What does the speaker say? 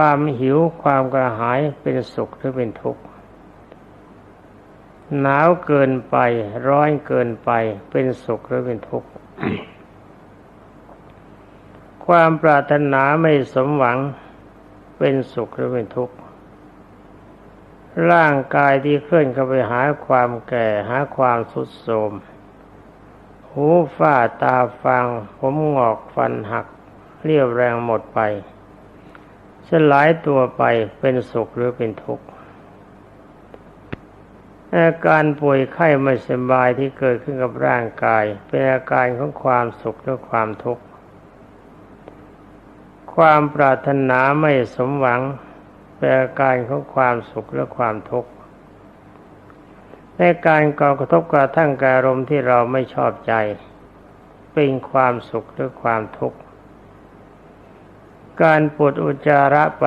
ความหิวความกระหายเป็นสุขหรือเป็นทุกข์หนาวเกินไป ร้อนเกินไป เป็นสุขหรือเป็นทุกข์ความปรารถนาไม่สมหวัง เป็นสุขหรือเป็นทุกข์ร่างกายที่เคลื่อนเข้าไปหาความแก่หาความสุดโทรมหูฝ้าตาฟัง ผมงอกฟันหัก เรียวแรงหมดไป สลายตัวไปเป็นสุขหรือเป็นทุกข์อาการป่วยไข้ไม่สบายที่เกิดขึ้นกับร่างกาย เป็นอาการของความสุขหรือความทุกข์ความปรารถนาไม่สมหวังเป็นอาการของความสุขและความทุกข์ในการก่อกระทบกระทั่งการอารมณ์ที่เราไม่ชอบใจ เป็นความสุขหรือความทุกข์ การปวดอุจจาระปัส